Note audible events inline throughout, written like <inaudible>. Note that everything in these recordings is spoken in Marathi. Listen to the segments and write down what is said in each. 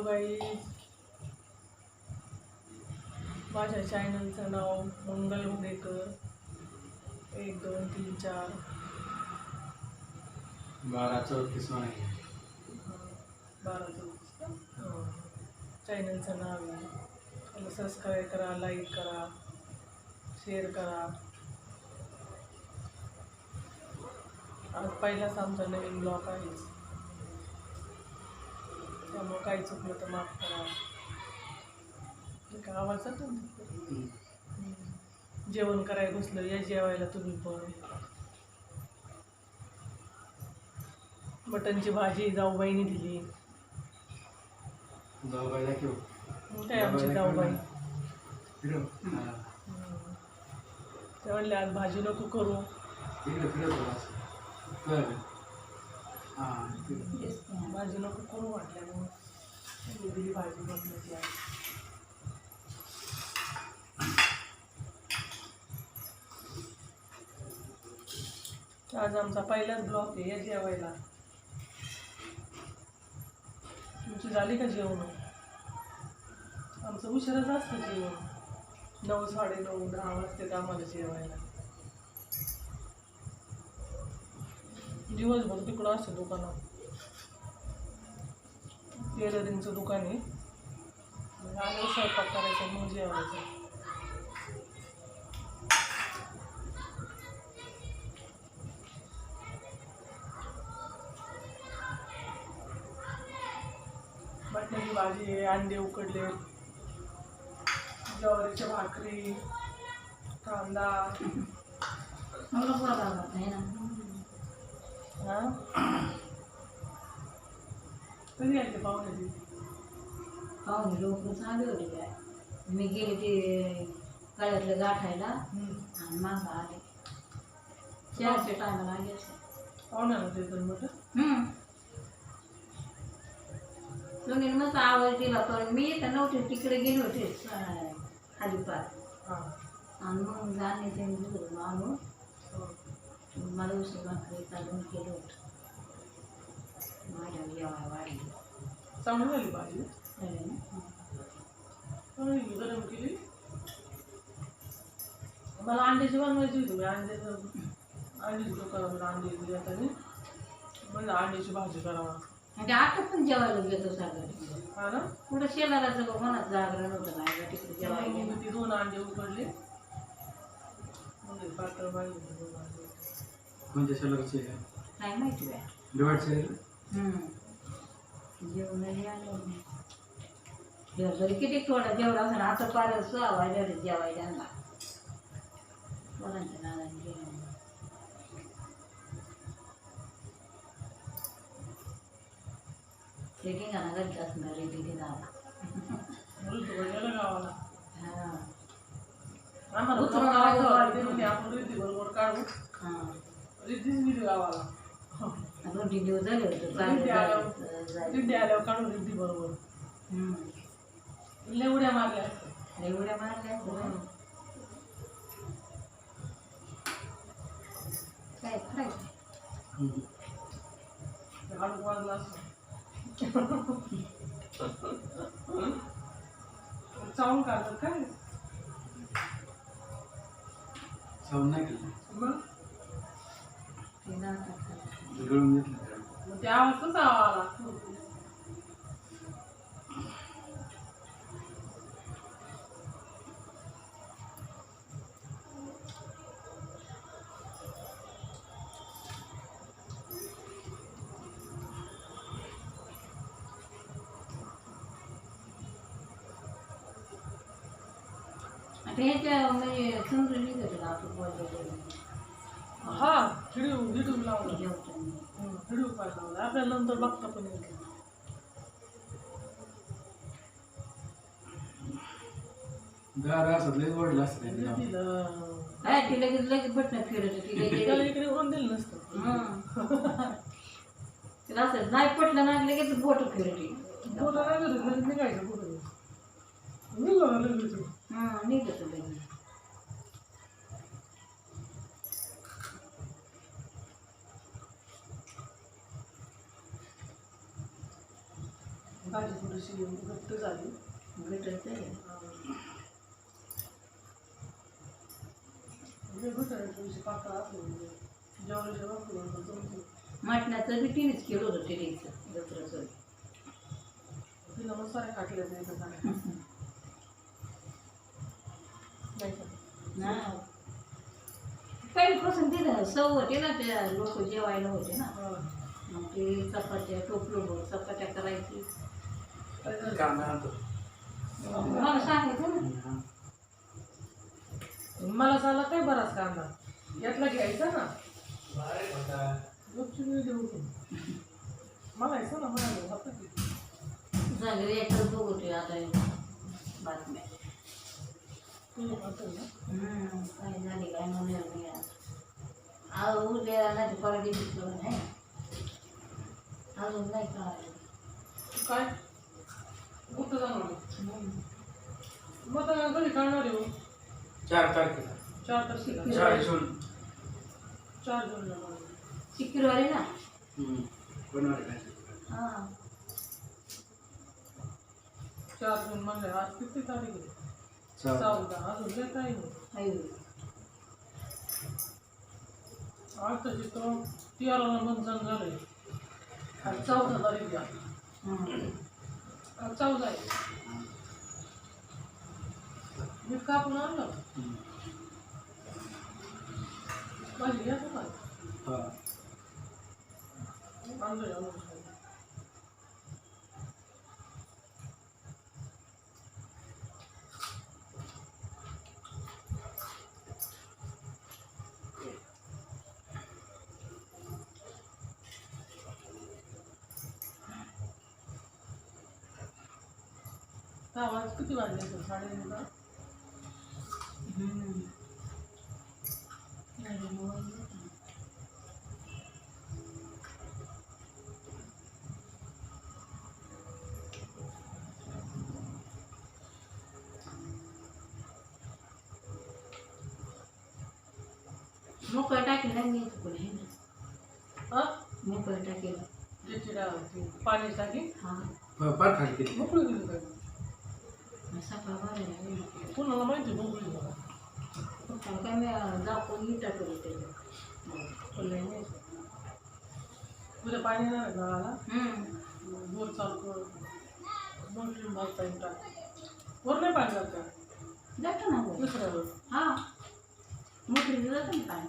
हॅलो गाई माझ्या चॅनलचं नाव मंगल हुडेकर एक दोन तीन चार. बारा चौतीस अं, बारा चौतीस का? हं. चॅनलचं नाव आहे. त्याला सबस्क्राईब करा लाईक करा शेअर करा. आज पहिलाच आमचा नवीन ब्लॉग आहे. त्यामुळं काही चुकलं तर माफ करा. का आवाज जातो ना? हम्म. जेवण करायला बसलं या जेवायला तुम्ही पण. मटणची भाजी जाऊबाईने दिली. जाऊ बायला घेऊ आहे आमची जाऊबाई. ते म्हणले आज भाजी नको करू. हां भाजी नको करू वाटल्यामुळे त्यांनी दिली भाजी बनवायची आज आज आमचा पहिलाच ब्लॉक आहे या जेवायला. तुमची झाली का जेवण? आमचं उशिराच असतं जेवण. नऊ साडे नऊ दहा वाजते आम्हाला जेवायला. दिवसभर तिकडं असतं दुकानात टेलरिंगचं दुकान आहे. मग स्वयंपाक करायचा मग जेवायचं बटण्याची भाजी आहे अंडे उकडले. ज्वारीची भाकरी कांदा. मला पुरा भागात नाही ना. कधी आले पाहुणे? पाहुणे लोक चांगले होते काय मी गेले ते कळ्यातलं गाठायला. आणि मागं आले चारच्या टायमाला आले असे पाहुण्याला ते तर म्हटलं तुम्ही मस्त आवाज दिला पण मी तर नव्हते तिकडे गेले होते खाली पार हां आणि मग जाणे ते आणून हो. मला उसळ भाकरी चालून केलं होतं. माझ्या जेवाय वाढली. चांगली झाली भाजी? चांगली गरम केली? मला अंड्याची बनवायची होती मी अंड्याचं अंड्याची दुकानावर अंडे दिली आता मी. म्हणलं अंड्याची भाजी करावा. ते आता पण जेवायला घेतो सागर हा ना? कुठं शेजाराचं बघ म्हणत जागरण होतं नाही का तिकडे जेवायला मग. मी ती दोन अंडे उकडले. म्हणजे पातळ भाजी होती दोन अंडे. कोणत्या शहराचे आहे? काय माहिती बाय दिवाळचे आहे का? जेवणाला आलं नाही. दिवसभर किती थोडा जेवढा असं आता पार सहा वाजले जेवायला आणला. घरचे असणार रे तिथे जावा म्हणून तो गेला गावाला. हा. आम्हाला उतरून गावाला आपण बरोबर काढू हा. रिद्धीच गेली गावाला तीन दिवस झाले होते रिद्धी आल्यावर. रिद्धी आल्यावर काढू रिद्धी बरोबर हम्म. लय उड्या मारल्या. लय उड्या मारल्या. काय हम्म. हाडूक वाजला चावून काढतात काय चावून नाही केलं मग. गळून घेतलं त्याला. मग ते आवाज कसा आला आता ह्याच्या म्हणजे समजून निघत होतं आपलं बोललेलं. हा व्हिडिओ व्हिडिओ लावला. व्हिडिओ काय लावला. आपल्याला नंतर बघता पण येईल. असत लय असतं काय ती लगेच लगेच बटणं फिरत <laughs> लगेच. इकडे होऊन दिलं नसतं. हं. तिला असं नाही पटलं ना लगेच बोट फिरत म्हणजे निघायचं कुठं निघालं लगेच. हां निघत लगेच. भाजी थोडीशी घट्ट झाली. भेटत आहे थोडीशी मटणाचं बी तिनेच केलं होतं टिरीचं दसऱ्याचं. तिला मसाले काटले नाही काय नाही का? ना. पहिल्यापासून तिथं सव होते ना त्या लोक जेवायला होते ना. मग ते चपात्या टोपलं चपात्या करायची काय झालं? कांदा आणतो. मला मला झाला काय बराच कांदा? यातला घ्यायचा ना. बाहेर होता. गपचूप मी देऊ म्हणायचं ना म्हणायचं आता की झालं एकच बघतो आता बातम्या. तुम्ही म्हणताय ना? हम्म, काय झाली काय म्हणणार नाही आज आज उद्या नाही परवा दिवशी करून आहे. अजून नाही कळालं. काय? कुठं जाणार कधी आहे हो? चार तारखेला चार तारखेला चार जून चार जून जाणार शुक्रवारी ना हम्म. बनवायला काय? हां चार जून म्हणले आज किती तारीख आहे चौदा. चौदा अजून लय नाही आहे आज तर तिथं तेराला मंथन झालंय आज चौदा तारीख हम्म. चौदा आहे मी कापून आणलं. माझी घ्या हा. आणलं आणलं आवाज किती वाजले असेल साडे नऊ हम्म. नाही, मोबाईल नाही. मोकळं टाकेल नाही मी पण आहे ना हा? मोकळं टाकेल। त्याची डाळ ती पाणी टाकी हा प- पार खाली किती मोकळी दिली भरायला कुणाला माहिती? काय मी दाखवून टाकलं त्याच्यात पण नाही पाणी हम्म. बोर चालू कर मोठी मारता येईल टाक वर नाही पाणी जात का जातं ना वर. दुसऱ्यावर हा मोकळी जातं ना पाणी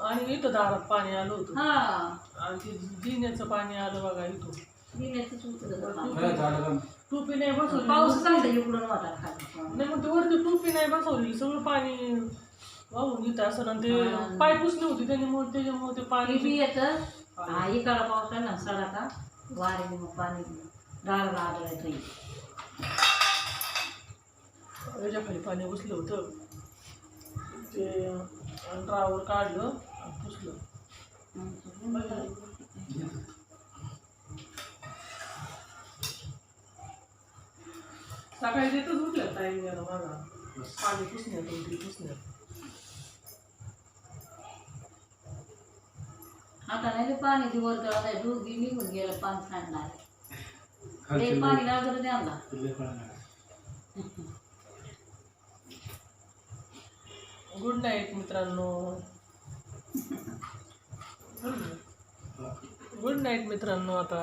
आणि इथं दारात पाणी आलं होतं. हा. आणि ते जिन्याचं पाणी आलं बघा इथं? टोपी नाही बसवली पाऊस चालतं इकडून नाही मग ते वरती टोपी नाही बसवली सगळं पाणी वाहून येतं असं आणि ते. पाय पुसली होती त्याच्यामुळे त्याच्यामुळे ते पाणी बी येतं हा इकडं पाऊस आहे ना सडाका. वारे मग पाणी डाळ आढळायचं याच्याखाली पाणी बसलं होतं ते ड्रावर काढलं आणि पुसलं. सकाळी तिथंच उठलं टाईम गेला माझा पाणी पुसण्यात पुसण्यात. आता नाही ते पाणी दिवस आता दोघी निघून गेलं पाणी सांडणार ते पाणी लागलं त्यांना तुला कळणार. गुड नाईट मित्रांनो. <laughs> गुड नाईट मित्रांनो आता